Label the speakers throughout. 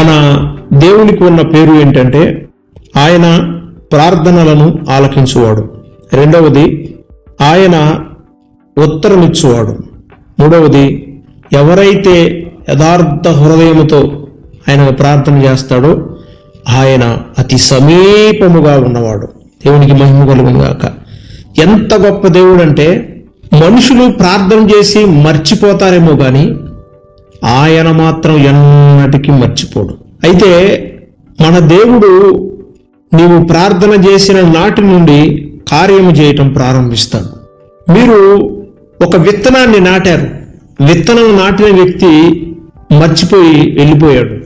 Speaker 1: మన దేవునికి ఉన్న పేరు ఏంటంటే ఆయన ప్రార్థనలను ఆలకించువాడు. రెండవది ఆయన ఉత్తరమిచ్చువాడు. మూడవది ఎవరైతే యథార్థ హృదయముతో ఆయన ప్రార్థన చేస్తాడో ఆయన అతి సమీపముగా ఉన్నవాడు. దేవునికి మహిమ కలుగుగాక ఎంత గొప్ప దేవుడు అంటే మనుషులు ప్రార్థన చేసి మర్చిపోతారేమో కానీ ఆయన మాత్రం ఎన్నటికీ మర్చిపోడు. అయితే మన దేవుడు నీవు ప్రార్థన చేసిన నాటి నుండి కార్యము చేయటం ప్రారంభిస్తాడు. మీరు ఒక విత్తనాన్ని నాటారు. విత్తనం నాటిన వ్యక్తి మర్చిపోయి వెళ్ళిపోయాడు.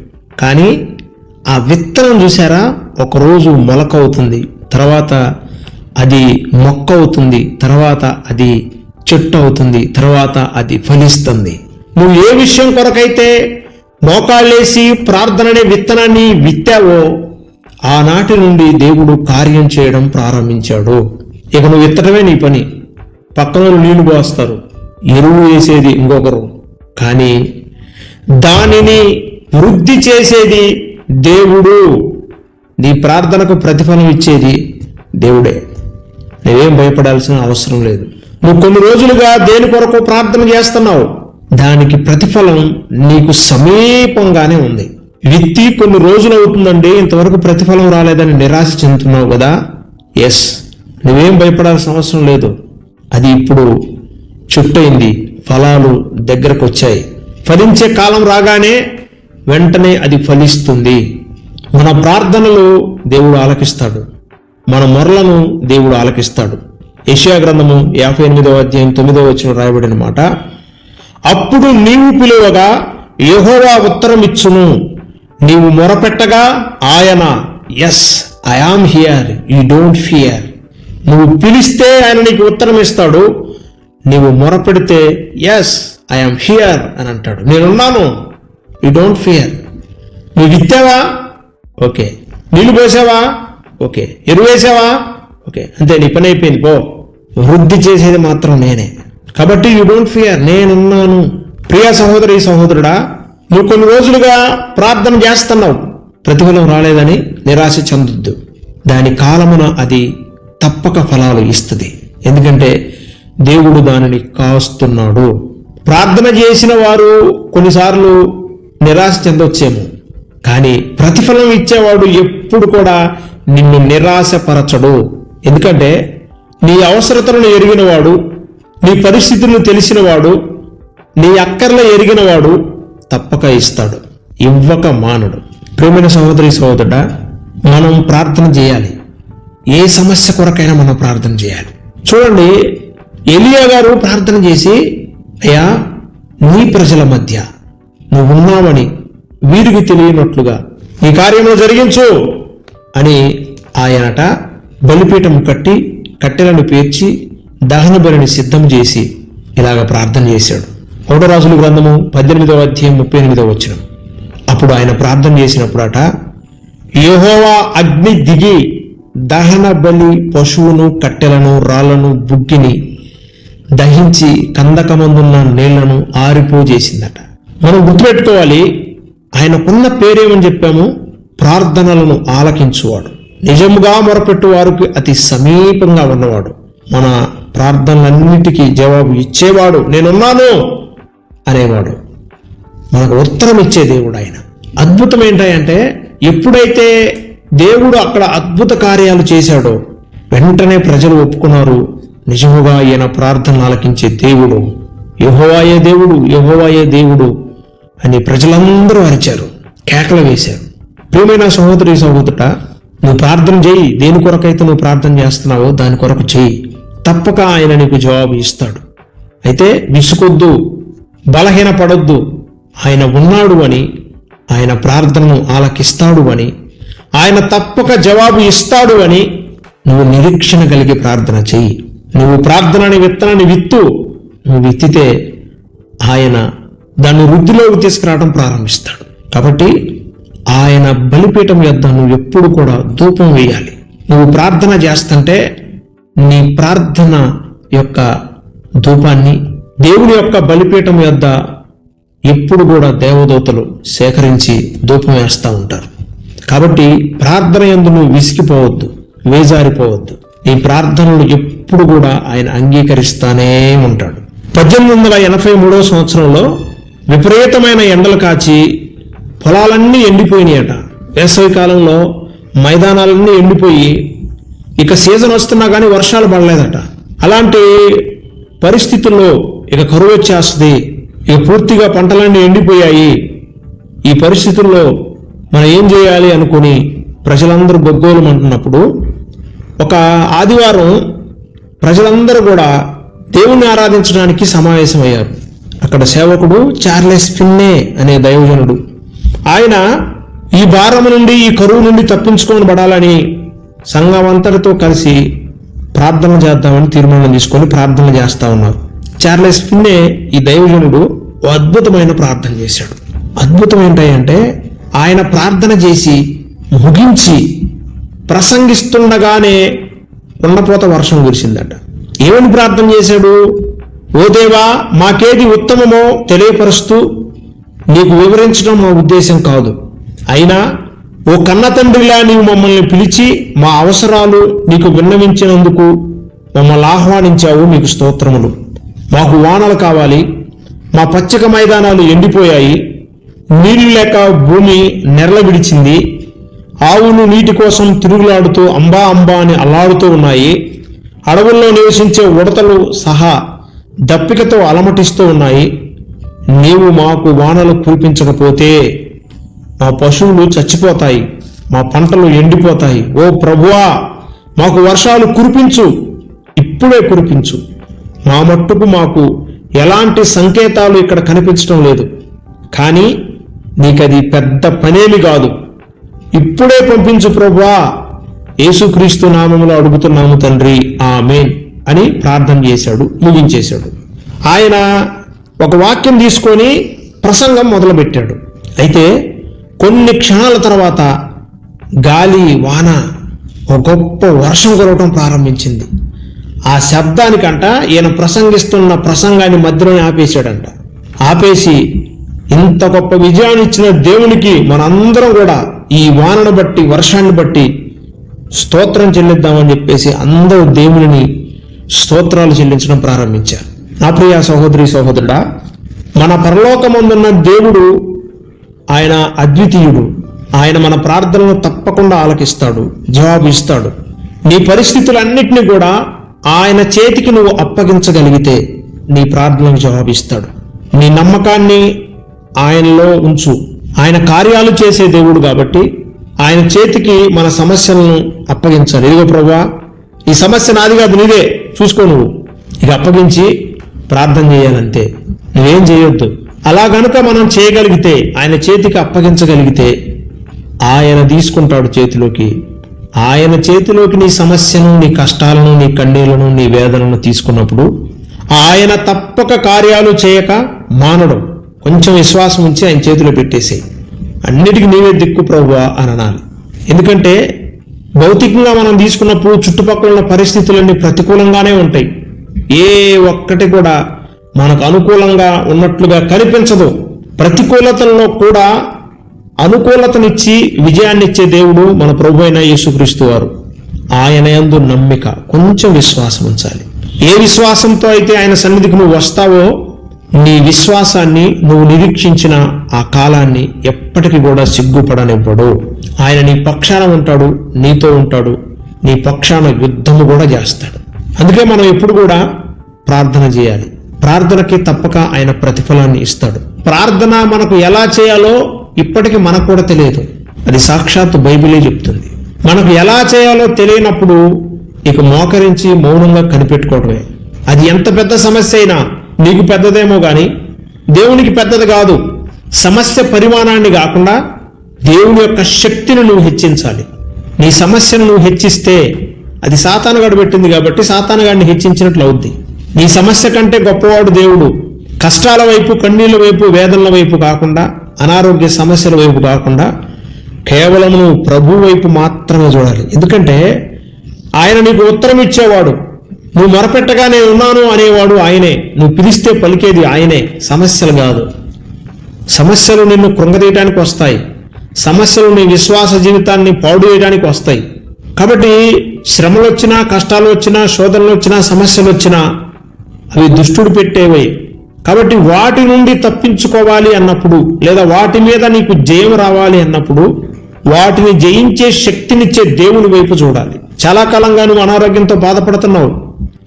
Speaker 1: కానీ ఆ విత్తనం చూసారా ఒకరోజు మొలక అవుతుంది తర్వాత అది మొక్క అవుతుంది తర్వాత అది చెట్టు అవుతుంది తర్వాత అది ఫలిస్తుంది. నువ్వు ఏ విషయం కొరకైతే మోకాళ్ళేసి ప్రార్థననే విత్తనాన్ని విత్తావో ఆనాటి నుండి దేవుడు కార్యం చేయడం ప్రారంభించాడు. ఇక నువ్వు విత్తడమే నీ పని. పక్కన వాళ్ళు నీళ్ళు పోస్తారు. ఎరువు వేసేది ఇంకొకరు. కానీ దానిని వృద్ధి చేసేది దేవుడు. నీ ప్రార్థనకు ప్రతిఫలం ఇచ్చేది దేవుడే. నువ్వేం భయపడాల్సిన అవసరం లేదు. నువ్వు కొన్ని రోజులుగా దేని కొరకు ప్రార్థన చేస్తున్నావు? దానికి ప్రతిఫలం నీకు సమీపంగానే ఉంది. విత్తి కొన్ని రోజులు అవుతుందండి ఇంతవరకు ప్రతిఫలం రాలేదని నిరాశ చెందుతున్నావు కదా? ఎస్ నువ్వేం భయపడాల్సిన అవసరం లేదు. అది ఇప్పుడు చుట్టయింది ఫలాలు దగ్గరకు వచ్చాయి ఫలించే కాలం రాగానే వెంటనే అది ఫలిస్తుంది. మన ప్రార్థనలు దేవుడు ఆలకిస్తాడు. మన మొరలను దేవుడు ఆలకిస్తాడు. యెషయా గ్రంథము యాభై ఎనిమిదవ అధ్యాయం తొమ్మిదవ వచ్చిన రాయబడిన మాట అప్పుడు నీవు పిలువగా యహోవా ఉత్తరం ఇచ్చును నీవు మొరపెట్టగా ఆయన yes I am here you don't fear నువ్వు పిలిస్తే ఆయన నీకు ఉత్తరం ఇస్తాడు నీవు మొరపెడితే ఎస్ ఐఎమ్ హియర్ అని అంటాడు. నేనున్నాను యూ డోంట్ ఫియర్ నువ్వు విత్తావా ఓకే నీళ్ళు పోసావా? ఓకే ఎరువేసావా ఓకే అంతే నీ పని అయిపోయింది పో. వృద్ధి చేసేది మాత్రం నేనే. కాబట్టి యూ డోంట్ ఫియర్ నేనున్నాను. ప్రియ సహోదరి సహోదరుడా నువ్వు కొన్ని రోజులుగా ప్రార్థన చేస్తున్నావు. ప్రతిఫలం రాలేదని నిరాశ చెందొద్దు. దాని కాలమున అది తప్పక ఫలాలు ఇస్తుంది. ఎందుకంటే దేవుడు దానిని కాస్తున్నాడు. ప్రార్థన చేసిన వారు కొన్నిసార్లు నిరాశ చెందొచ్చేమో. కానీ ప్రతిఫలం ఇచ్చేవాడు ఎప్పుడు కూడా నిన్ను నిరాశపరచడు. ఎందుకంటే నీ అవసరతలను ఎరిగినవాడు నీ పరిస్థితులను తెలిసినవాడు నీ అక్కర్ల ఎరిగినవాడు తప్పక ఇస్తాడు. ఇవ్వక మానడు. ప్రేమైన సహోదరి సహోదరుడ మనం ప్రార్థన చేయాలి. ఏ సమస్య కొరకైనా మనం ప్రార్థన చేయాలి. చూడండి ఎలియా గారు ప్రార్థన చేసి అయ్యా నీ ప్రజల మధ్య నువ్వు ఉన్నావని వీరికి తెలియనట్లుగా ఈ కార్యంలో జరిగించు అని ఆయనట బలిపీఠం కట్టి కట్టెలను పేర్చి దహన బలిని సిద్ధం చేసి ఇలాగ ప్రార్థన చేశాడు. ఒకటో రాజుల గ్రంథము పద్దెనిమిదవ అధ్యాయం ముప్పై ఎనిమిదవ వచ్చిన అప్పుడు ఆయన ప్రార్థన చేసినప్పుడట యహోవా అగ్ని దిగి దహన బలి పశువును కట్టెలను రాళ్ళను బుగ్గిని దహించి కందకమందున్న నీళ్ళను ఆరిపోజేసిందట మనం గుర్తుపెట్టుకోవాలి ఆయనకున్న పేరేమని చెప్పాము? ప్రార్థనలను ఆలకించువాడు. నిజముగా మొరపెట్టు వారికి అతి సమీపంగా ఉన్నవాడు. మన ప్రార్థనలన్నిటికీ జవాబు ఇచ్చేవాడు నేనున్నాను అనేవాడు. మనకు ఉత్తరం ఇచ్చే దేవుడు ఆయన. అద్భుతం ఏంటంటే ఎప్పుడైతే దేవుడు అక్కడ అద్భుత కార్యాలు చేశాడో వెంటనే ప్రజలు ఒప్పుకున్నారు నిజముగా ఈయన ప్రార్థన ఆలకించే దేవుడు యహోవాయే దేవుడు యహోవాయే దేవుడు అని ప్రజలందరూ అరిచారు కేకలు వేశారు. ప్రియమైన సహోదరి సహోదరుట నువ్వు ప్రార్థన చేయి దేని కొరకైతే నువ్వు ప్రార్థన చేస్తున్నావో దాని కొరకు చేయి. తప్పక ఆయన నీకు జవాబు ఇస్తాడు. అయితే విసుకొద్దు బలహీన పడొద్దు ఆయన ఉన్నాడు అని ఆయన ప్రార్థనను ఆలకిస్తాడు అని ఆయన తప్పక జవాబు ఇస్తాడు అని నువ్వు నిరీక్షణ కలిగి ప్రార్థన చెయ్యి. నువ్వు ప్రార్థనని విత్తనాన్ని విత్తు నువ్వు విత్తితే ఆయన దాన్ని వృద్ధిలోకి తీసుకురావడం ప్రారంభిస్తాడు. కాబట్టి ఆయన బలిపీఠం యొద్ద నువ్వు ఎప్పుడు కూడా ధూపం వేయాలి. నువ్వు ప్రార్థన చేస్తుంటే నీ ప్రార్థన యొక్క ధూపాన్ని దేవుని యొక్క బలిపీఠం యొద్ద ఎప్పుడు కూడా దేవదూతలు సేకరించి ధూపం వేస్తూ ఉంటారు. కాబట్టి ప్రార్థన ఎందు నువ్వు విసిగిపోవద్దు వేజారిపోవద్దు. నీ ప్రార్థనలు ఎప్పుడు కూడా ఆయన అంగీకరిస్తానే ఉంటాడు. పద్దెనిమిది వందల ఎనభై మూడవ సంవత్సరంలో విపరీతమైన ఎండలు కాచి పొలాలన్నీ ఎండిపోయినాయట. వేసవి కాలంలో మైదానాలన్నీ ఎండిపోయి ఇక సీజన్ వస్తున్నా కానీ వర్షాలు పడలేదట. అలాంటి పరిస్థితుల్లో ఇక కరువు వచ్చేస్తుంది. ఇక పూర్తిగా పంటలన్నీ ఎండిపోయాయి. ఈ పరిస్థితుల్లో మనం ఏం చేయాలి అనుకుని ప్రజలందరూ గొగ్గోలమంటున్నప్పుడు ఒక ఆదివారం ప్రజలందరూ కూడా దేవుణ్ణి ఆరాధించడానికి సమావేశమయ్యారు. అక్కడ సేవకుడు చార్లెస్ ఫిన్నే అనే దైవజనుడు. ఆయన ఈ భారం నుండి ఈ కరువు నుండి తప్పించుకొని పడాలని సంఘం అంతటితో కలిసి ప్రార్థన చేద్దామని తీర్మానం తీసుకొని ప్రార్థన చేస్తా ఉన్నారు. చార్లెస్ పిన్నే ఈ దైవజనుడు ఓ అద్భుతమైన ప్రార్థన చేశాడు. అద్భుతం ఏంటంటే ఆయన ప్రార్థన చేసి ముగించి ప్రసంగిస్తుండగానే ఉండపోత వర్షం కురిసిందట. ఏమని ప్రార్థన చేశాడు? ఓ దేవా మాకేది ఉత్తమమో తెలియపరుస్తూ నీకు వివరించడం మా ఉద్దేశం కాదు. అయినా ఓ కన్న తండ్రిలా నీవు మమ్మల్ని పిలిచి మా అవసరాలు నీకు విన్నవించినందుకు మమ్మల్ని ఆహ్వానించావు నీకు స్తోత్రములు. మాకు వానలు కావాలి మా పచ్చిక మైదానాలు ఎండిపోయాయి నీళ్ళు లేక భూమి నెరల విడిచింది ఆవులు నీటి కోసం తిరుగులాడుతూ అంబా అంబా అని అల్లాడుతూ ఉన్నాయి అడవుల్లో నివసించే ఉడతలు సహా దప్పికతో అలమటిస్తూ ఉన్నాయి. నీవు మాకు వానలు కురిపించకపోతే మా పశువులు చచ్చిపోతాయి మా పంటలు ఎండిపోతాయి. ఓ ప్రభువా మాకు వర్షాలు కురిపించు. ఇప్పుడే కురిపించు. మా మట్టుకు మాకు ఎలాంటి సంకేతాలు ఇక్కడ కనిపించడం లేదు. కానీ నీకది పెద్ద పనేమి కాదు. ఇప్పుడే పంపించు ప్రభువా. యేసుక్రీస్తు నామములో అడుగుతున్నాము తండ్రి. ఆమెన్ అని ప్రార్థన చేశాడు ముగించేశాడు. ఆయన ఒక వాక్యం తీసుకొని ప్రసంగం మొదలుపెట్టాడు. అయితే కొన్ని క్షణాల తర్వాత గాలి వాన ఒక గొప్ప వర్షం కురవటం ప్రారంభించింది. ఆ శబ్దానికంట ఈయన ప్రసంగిస్తున్న ప్రసంగాన్ని మధ్యలోనే ఆపేశాడంట. ఆపేసి ఇంత గొప్ప విజయాన్ని ఇచ్చిన దేవునికి మనందరం కూడా ఈ వానను బట్టి వర్షాన్ని బట్టి స్తోత్రం చెల్లిద్దామని చెప్పేసి అందరూ దేవుని స్తోత్రాలు చెల్లించడం ప్రారంభించారు. నా ప్రియ సహోదరి సహోదరుడా మన పరలోకమందున్న దేవుడు ఆయన అద్వితీయుడు. ఆయన మన ప్రార్థనలు తప్పకుండా ఆలకిస్తాడు జవాబు ఇస్తాడు నీ పరిస్థితులన్నిటినీ కూడా ఆయన చేతికి నువ్వు అప్పగించగలిగితే నీ ప్రార్థనకు జవాబిస్తాడు. నీ నమ్మకాన్ని ఆయనలో ఉంచు. ఆయన కార్యాలు చేసే దేవుడు కాబట్టి ఆయన చేతికి మన సమస్యలను అప్పగించాలి. ఇదిగో ప్రభా ఈ సమస్య నాది కాదు నీదే. చూసుకో నువ్వు. ఇక అప్పగించి ప్రార్థన చేయాలంతే. నువ్వేం చేయొద్దు. అలా గనుక మనం చేయగలిగితే ఆయన చేతికి అప్పగించగలిగితే ఆయన తీసుకుంటాడు చేతిలోకి. ఆయన చేతిలోకి నీ సమస్యను నీ కష్టాలను నీ కన్నీళ్ళను నీ వేదనను తీసుకున్నప్పుడు ఆయన తప్పక కార్యాలు చేయక మానడం. కొంచెం విశ్వాసం ఉంచి ఆయన చేతిలో పెట్టేసే అన్నిటికీ నీవే దిక్కు ప్రభువా అని అనాలి. ఎందుకంటే భౌతికంగా మనం తీసుకున్నప్పుడు చుట్టుపక్కల ఉన్న పరిస్థితులన్నీ ప్రతికూలంగానే ఉంటాయి. ఏ ఒక్కటి కూడా మనకు అనుకూలంగా ఉన్నట్లుగా కనిపించదు. ప్రతికూలతల్లో కూడా అనుకూలతనిచ్చి విజయాన్నిచ్చే దేవుడు మన ప్రభు అయిన యేసుక్రీస్తు వారు. ఆయన యందు నమ్మిక కొంచెం విశ్వాసం ఉంచాలి. ఏ విశ్వాసంతో అయితే ఆయన సన్నిధికి నువ్వు వస్తావో నీ విశ్వాసాన్ని నువ్వు నిరీక్షించిన ఆ కాలాన్ని ఎప్పటికీ కూడా సిగ్గుపడనివ్వడు. ఆయన నీ పక్షాన ఉంటాడు నీతో ఉంటాడు నీ పక్షాన యుద్ధము కూడా చేస్తాడు. అందుకే మనం ఎప్పుడు కూడా ప్రార్థన చేయాలి. ప్రార్థనకి తప్పక ఆయన ప్రతిఫలాన్ని ఇస్తాడు. ప్రార్థన మనకు ఎలా చేయాలో ఇప్పటికీ మనకు కూడా తెలియదు. అది సాక్షాత్ బైబిలే చెప్తుంది. మనకు ఎలా చేయాలో తెలియనప్పుడు ఇక మోకరించి మౌనంగా కనిపెట్టుకోవడమే. అది ఎంత పెద్ద సమస్య అయినా నీకు పెద్దదేమో గాని దేవునికి పెద్దది కాదు. సమస్య పరిమాణాన్ని కాకుండా దేవుని యొక్క శక్తిని నువ్వు హెచ్చించాలి. నీ సమస్యను నువ్వు హెచ్చిస్తే అది సాతానగాడు పెట్టింది కాబట్టి సాతానగాడిని హెచ్చించినట్లు అవుద్ది. నీ సమస్య కంటే గొప్పవాడు దేవుడు. కష్టాల వైపు కన్నీళ్ళ వైపు వేదనల వైపు కాకుండా అనారోగ్య సమస్యల వైపు కాకుండా కేవలం నువ్వు ప్రభు వైపు మాత్రమే చూడాలి. ఎందుకంటే ఆయన నీకు ఉత్తరం ఇచ్చేవాడు. నువ్వు మొరపెట్టగా నేను ఉన్నాను అనేవాడు ఆయనే. నువ్వు పిలిస్తే పలికేది ఆయనే. సమస్యలు కాదు. సమస్యలు నిన్ను కృంగదీయడానికి వస్తాయి. సమస్యలు నీ విశ్వాస జీవితాన్ని పాడు చేయడానికి వస్తాయి. కాబట్టి శ్రమలు వచ్చినా కష్టాలు వచ్చినా శోధనలు వచ్చినా సమస్యలు వచ్చినా అవి దుష్టుడు పెట్టేవై. కాబట్టి వాటి నుండి తప్పించుకోవాలి అన్నప్పుడు లేదా వాటి మీద నీకు జయం రావాలి అన్నప్పుడు వాటిని జయించే శక్తినిచ్చే దేవుని వైపు చూడాలి. చాలా కాలంగా నువ్వు అనారోగ్యంతో బాధపడుతున్నావు.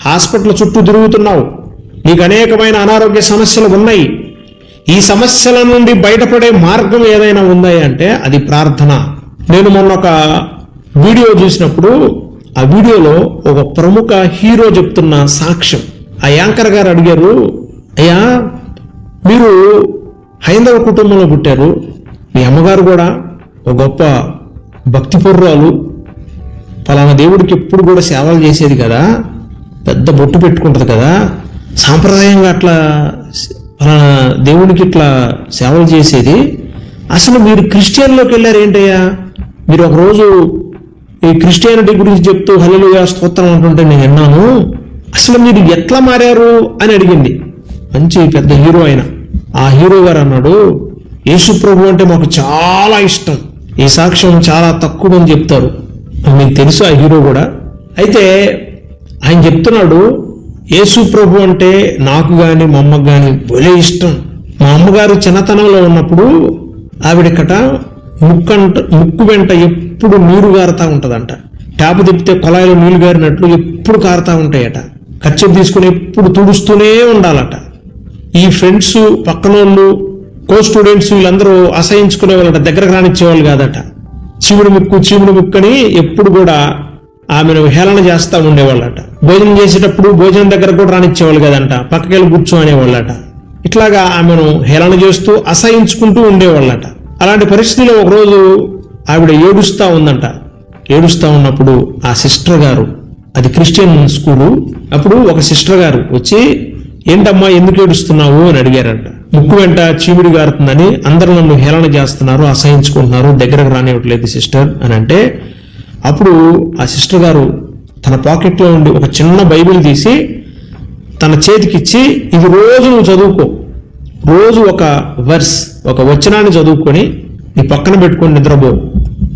Speaker 1: హాస్పిటల్ చుట్టూ తిరుగుతున్నావు. నీకు అనేకమైన అనారోగ్య సమస్యలు ఉన్నాయి. ఈ సమస్యల నుండి బయటపడే మార్గం ఏదైనా ఉందా అంటే అది ప్రార్థన. నేను మొన్న ఒక వీడియో చూసినప్పుడు ఆ వీడియోలో ఒక ప్రముఖ హీరో చెప్తున్న సాక్ష్యం. ఆ యాంకర్ గారు అడిగారు అయ్యా మీరు హైందవ కుటుంబంలో పుట్టారు మీ అమ్మగారు కూడా ఒక గొప్ప భక్తి పుర్రాలు పలానా దేవుడికి ఎప్పుడు కూడా సేవలు చేసేది కదా పెద్ద బొట్టు పెట్టుకుంటుంది కదా సాంప్రదాయంగా అట్లా పలానా దేవుడికి ఇట్లా సేవలు చేసేది. అసలు మీరు క్రిస్టియన్లోకి వెళ్ళారు ఏంటయ్యా? మీరు ఒకరోజు ఈ క్రిస్టియానిటీ గురించి చెప్తూ హల్లెలూయా స్తోత్రం అంటుంటే నేను విన్నాను. అసలు మీరు ఎట్లా మారారు అని అడిగింది. మంచి పెద్ద హీరో ఆయన. ఆ హీరో గారు అన్నాడు యేసు ప్రభు అంటే మాకు చాలా ఇష్టం. ఈ సాక్ష్యం చాలా తక్కువ అని చెప్తారు మీకు తెలుసు ఆ హీరో కూడా. అయితే ఆయన చెప్తున్నాడు యేసు ప్రభు అంటే నాకు కానీ మా అమ్మకు కానీ భలే ఇష్టం. మా అమ్మగారు చిన్నతనంలో ఉన్నప్పుడు ఆవిడకట ముక్కంట ముక్కు వెంట ఎప్పుడు నీరు గారుతా ఉంటుందంట. ట్యాప్ తిప్పితే కొలాయిలో నీళ్ళు గారినట్లు ఎప్పుడు కారుతా ఉంటాయట. కచ్చం తీసుకుని ఎప్పుడు తుడుస్తూనే ఉండాలట. ఈ ఫ్రెండ్స్ పక్కనోళ్ళు కో స్టూడెంట్స్ వీళ్ళందరూ అసహించుకునే వాళ్ళట దగ్గరకు రానిచ్చేవాళ్ళు కాదట. చీముడు ముక్కు చీముడు ముక్కని ఎప్పుడు కూడా ఆమెను హేళన చేస్తూ ఉండేవాళ్ళట. భోజనం చేసేటప్పుడు భోజనం దగ్గర కూడా రానిచ్చేవాళ్ళు కదంట. పక్కకెళ్ళి కూర్చో అనేవాళ్ళట. ఇట్లాగా ఆమెను హేళన చేస్తూ అసహించుకుంటూ ఉండేవాళ్ళట. అలాంటి పరిస్థితిలో ఒకరోజు ఆవిడ ఏడుస్తూ ఉందంట. ఏడుస్తూ ఉన్నప్పుడు ఆ సిస్టర్ గారు అది క్రిస్టియన్ స్కూలు. అప్పుడు ఒక సిస్టర్ గారు వచ్చి ఏంటమ్మా ఎందుకు ఏడుస్తున్నావు? అని అడిగారంట. ముక్కు వెంట చీమిడి గారుతుందని అందరూ నన్ను హేళన చేస్తున్నారు అసహించుకుంటున్నారు దగ్గరకు రానివ్వట్లేదు సిస్టర్ అని అంటే అప్పుడు ఆ సిస్టర్ గారు తన పాకెట్లో ఉండి ఒక చిన్న బైబిల్ తీసి తన చేతికిచ్చి ఇది రోజు నువ్వు చదువుకో. రోజు ఒక వర్స్ ఒక వచనాన్ని చదువుకొని నీ పక్కన పెట్టుకొని నిద్రపో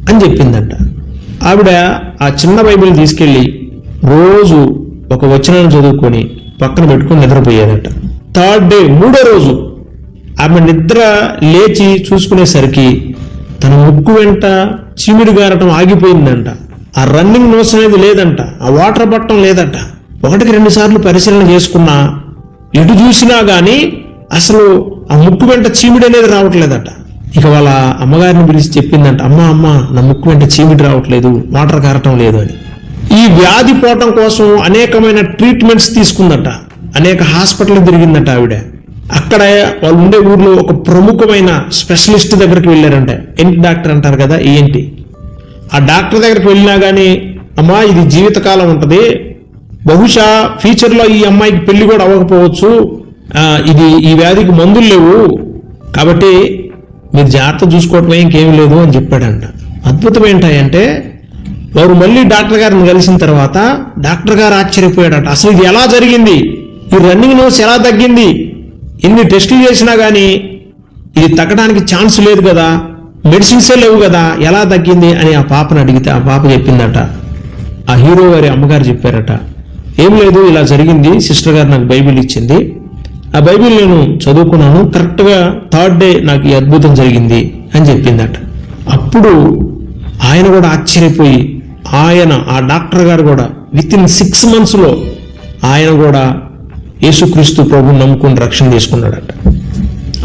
Speaker 1: అని చెప్పిందంట. ఆవిడ ఆ చిన్న బైబిల్ తీసుకెళ్ళి రోజు ఒక వచనాన్ని చదువుకొని పక్కన పెట్టుకొని నిద్రపోయేదట థర్డ్ డే మూడో రోజు ఆమె నిద్ర లేచి చూసుకునేసరికి తన ముక్కు వెంట చీమిడి గారటం ఆగిపోయిందంట. ఆ రన్నింగ్ నోస్ అనేది లేదంట ఆ వాటర్ పట్టడం లేదంట. ఒకటికి రెండు సార్లు పరిశీలన చేసుకున్నా ఎటు చూసినా గాని అసలు ఆ ముక్కు వెంట చీమిడి అనేది రావట్లేదట. ఇక వాళ్ళ అమ్మగారిని పిలిచి చెప్పిందంట అమ్మ అమ్మ నా ముక్కు వెంట చీమిడి రావట్లేదు వాటర్ కారటం లేదు అని. ఈ వ్యాధి పోవటం కోసం అనేకమైన ట్రీట్మెంట్స్ తీసుకుందట. అనేక హాస్పిటల్ తిరిగిందట ఆవిడ. అక్కడ వాళ్ళు ఉండే ఊర్లో ఒక ప్రముఖమైన స్పెషలిస్ట్ దగ్గరికి వెళ్ళారంట. ఏంటి డాక్టర్ అంటారు కదా ఏంటి ఆ డాక్టర్ దగ్గరికి వెళ్ళినా కానీ అమ్మా ఇది జీవితకాలం ఉంటుంది. బహుశా ఫ్యూచర్లో ఈ అమ్మాయికి పెళ్ళి కూడా అవ్వకపోవచ్చు. ఇది ఈ వ్యాధికి మందులు లేవు. కాబట్టి మీరు జాగ్రత్త చూసుకోవటమే ఇంకేమీ లేదు అని చెప్పాడంట. అద్భుతం ఏంటంటే వారు మళ్ళీ డాక్టర్ గారిని కలిసిన తర్వాత డాక్టర్ గారు ఆశ్చర్యపోయాడట. అసలు ఇది ఎలా జరిగింది? ఈ రన్నింగ్ నోస్ ఎలా తగ్గింది? ఎన్ని టెస్టులు చేసినా కానీ ఇది తగ్గడానికి ఛాన్స్ లేదు కదా. మెడిసిన్సే లేవు కదా. ఎలా తగ్గింది అని ఆ పాపను అడిగితే ఆ పాప చెప్పిందట. ఆ హీరో గారి అమ్మగారు చెప్పారట. ఏం లేదు ఇలా జరిగింది. సిస్టర్ గారు నాకు బైబిల్ ఇచ్చింది. ఆ బైబిల్ నేను చదువుకున్నాను. కరెక్ట్గా థర్డ్ డే నాకు ఈ అద్భుతం జరిగింది అని చెప్పిందట. అప్పుడు ఆయన కూడా ఆశ్చర్యపోయి ఆయన ఆ డాక్టర్ గారు కూడా విత్ ఇన్ సిక్స్ మంత్స్లో ఆయన కూడా యేసుక్రీస్తు ప్రభుని నమ్ముకుని రక్షణ తీసుకున్నాడట.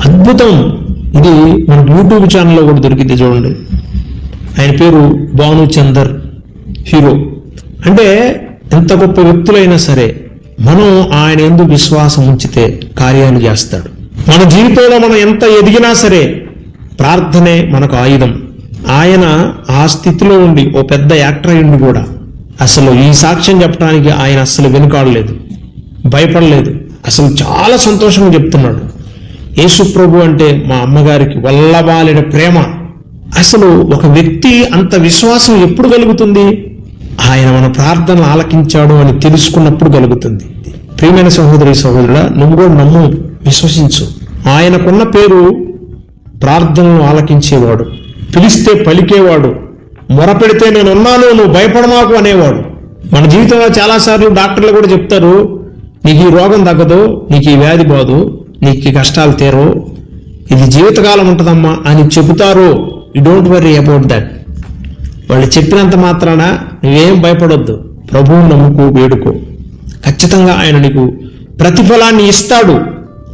Speaker 1: అద్భుతం! ఇది మనకు యూట్యూబ్ ఛానల్లో కూడా దొరికింది చూడండి. ఆయన పేరు భాను చందర్ హీరో. అంటే ఎంత గొప్ప వ్యక్తులైనా సరే మనం ఆయన ఎందుకు విశ్వాసం ఉంచితే కార్యాలు చేస్తాడు. మన జీవితంలో మనం ఎంత ఎదిగినా సరే ప్రార్థనే మనకు ఆయుధం. ఆయన ఆ స్థితిలో ఉండి ఓ పెద్ద యాక్టర్ అయ్యిండు కూడా అసలు ఈ సాక్ష్యం చెప్పడానికి ఆయన అసలు వెనుకాడలేదు భయపడలేదు. అసలు చాలా సంతోషంగా చెప్తున్నాడు. యేసు ప్రభు అంటే మా అమ్మగారికి వల్లబాలిన ప్రేమ. అసలు ఒక వ్యక్తి అంత విశ్వాసం ఎప్పుడు కలుగుతుంది? ఆయన మన ప్రార్థనలు ఆలకించాడు అని తెలుసుకున్నప్పుడు కలుగుతుంది. ప్రియమైన సహోదరి సహోదరుడా నువ్వు కూడా నమ్ము విశ్వసించు. ఆయనకున్న పేరు ప్రార్థనలు ఆలకించేవాడు. పిలిస్తే పలికేవాడు మొరపెడితే నేను ఉన్నాను నువ్వు భయపడమాకు అనేవాడు. మన జీవితంలో చాలాసార్లు డాక్టర్లు కూడా చెప్తారు నీకు ఈ రోగం తగ్గదు నీకు ఈ వ్యాధి బాదు నీకు ఈ కష్టాలు తీరవు ఇది జీవితకాలం ఉంటుందమ్మా అని చెబుతారు. You don't worry about that వాళ్ళు చెప్పినంత మాత్రాన నువ్వేం భయపడొద్దు. ప్రభువు నమ్ముకు వేడుకో. ఖచ్చితంగా ఆయన నీకు ప్రతిఫలాన్ని ఇస్తాడు.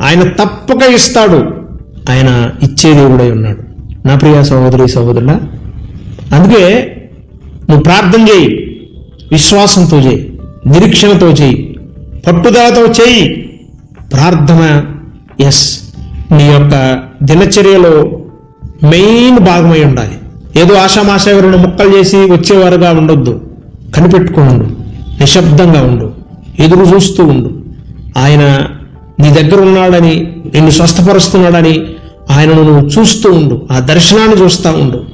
Speaker 1: ఆయన తప్పక ఇస్తాడు. ఆయన ఇచ్చే దేవుడై ఉన్నాడు. నా ప్రియ సహోదరి సహోదరుల అందుకే నువ్వు ప్రార్థన చేయి విశ్వాసంతో చేయి నిరీక్షణతో చేయి పట్టుదలతో చేయి. ప్రార్థన ఎస్ నీ యొక్క దినచర్యలో మెయిన్ భాగమై ఉండాలి. ఏదో ఆషామాషాగా రెండు ముక్కలు చేసి వచ్చేవారుగా ఉండొద్దు. కనిపెట్టుకుని ఉండు నిశ్శబ్దంగా ఉండు. ఎదురు చూస్తూ ఉండు. ఆయన నీ దగ్గర ఉన్నాడని నిన్ను స్వస్థపరుస్తున్నాడని ఆయనను నువ్వు చూస్తూ ఉండు. ఆ దర్శనాన్ని చూస్తూ ఉండు.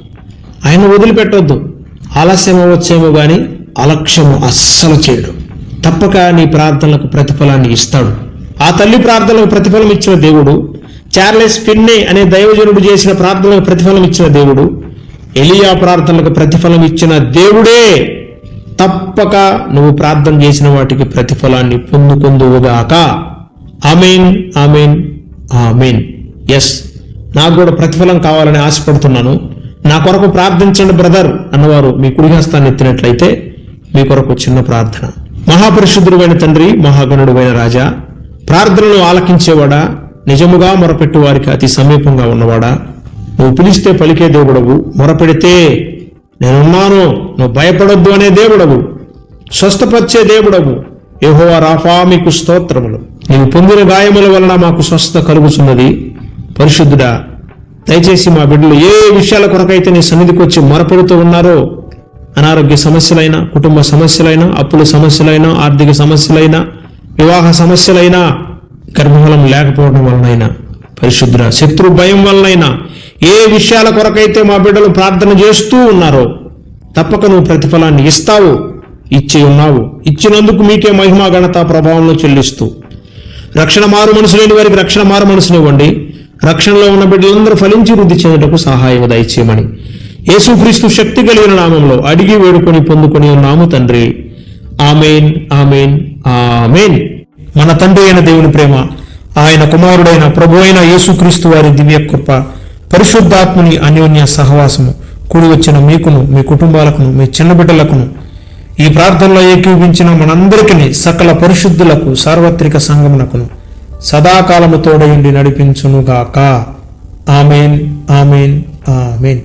Speaker 1: ఆయన వదిలిపెట్టొద్దు. ఆలస్యం అవ్వచ్చేమో కానీ అలక్ష్యము అస్సలు చేయడు. తప్పక నీ ప్రార్థనలకు ప్రతిఫలాన్ని ఇస్తాడు. ఆ తల్లి ప్రార్థనలకు ప్రతిఫలం ఇచ్చిన దేవుడు చార్లెస్ ఫిన్నే అనే దైవజనుడు చేసిన ప్రార్థనలకు ప్రతిఫలం ఇచ్చిన దేవుడు ఎలియా ప్రార్థనలకు ప్రతిఫలం ఇచ్చిన దేవుడే. తప్పక నువ్వు ప్రార్థన చేసిన వాటికి ప్రతిఫలాన్ని పొందుకుందువుగాక. Amen amen amen. ఎస్ నాకు కూడా ప్రతిఫలం కావాలని ఆశపడుతున్నాను. నా కొరకు ప్రార్థించండి బ్రదర్ అన్నవారు మీ కుడిహస్తాన్ని ఎత్తినట్లయితే మీ కొరకు చిన్న ప్రార్థన. మహాపరిశుద్ధుడైన తండ్రి మహాగణుడువైన రాజా ప్రార్థనలు ఆలకించేవాడా నిజముగా మొరపెట్టు వారికి అతి సమీపంగా ఉన్నవాడా? నువ్వు పిలిస్తే పలికే దేవుడవు మొరపెడితే నేనున్నాను నువ్వు భయపడొద్దు అనే దేవుడవు స్వస్థపరిచే దేవుడవు. యెహోవా రాఫా మీకు స్తోత్రములు. నీవు పొందిన గాయముల వలన మాకు స్వస్థత కలుగుతున్నది పరిశుద్ధుడా దయచేసి మా బిడ్డలు ఏ విషయాల కొరకైతే నీ సన్నిధికి వచ్చి మొరపెడుతూ ఉన్నారో అనారోగ్య సమస్యలైనా కుటుంబ సమస్యలైనా అప్పుల సమస్యలైనా ఆర్థిక సమస్యలైనా వివాహ సమస్యలైనా గర్భఫలం లేకపోవడం వలనైనా పరిశుద్ధుడ శత్రు భయం వలనైనా ఏ విషయాల కొరకైతే మా బిడ్డలు ప్రార్థన చేస్తూ ఉన్నారో తప్పక నువ్వు ప్రతిఫలాన్ని ఇస్తావు ఇచ్చి ఉన్నావు. ఇచ్చినందుకు మీకే మహిమా ఘనత ప్రభావంలో చెల్లిస్తూ. రక్షణ మారు మనసు లేని వారికి రక్షణ మారు మనసునివ్వండి. రక్షణలో ఉన్న బిడ్డలందరూ ఫలించి వృద్ధి చెందుటకు సహాయం దయచేయమని. యేసుక్రీస్తు శక్తి కలిగిన నామంలో అడిగి వేడుకొని పొందుకొని ఉన్నాము తండ్రి. ఆమెన్ ఆమెన్ ఆమెన్. మన తండ్రి అయిన దేవుని ప్రేమ ఆయన కుమారుడైన ప్రభు అయిన యేసుక్రీస్తు వారి దివ్య కృప పరిశుద్ధాత్ముని అన్యోన్య సహవాసము కూడి వచ్చిన మీకును మీ కుటుంబాలకును మీ చిన్న బిడ్డలకును ఈ ప్రార్థనలో ఏకీవించిన మనందరికీ సకల పరిశుద్ధులకు సార్వత్రిక సంగమునకును సదాకాలము తోడయుండి నడిపించునుగాక. ఆమెన్ ఆమెన్ ఆమెన్.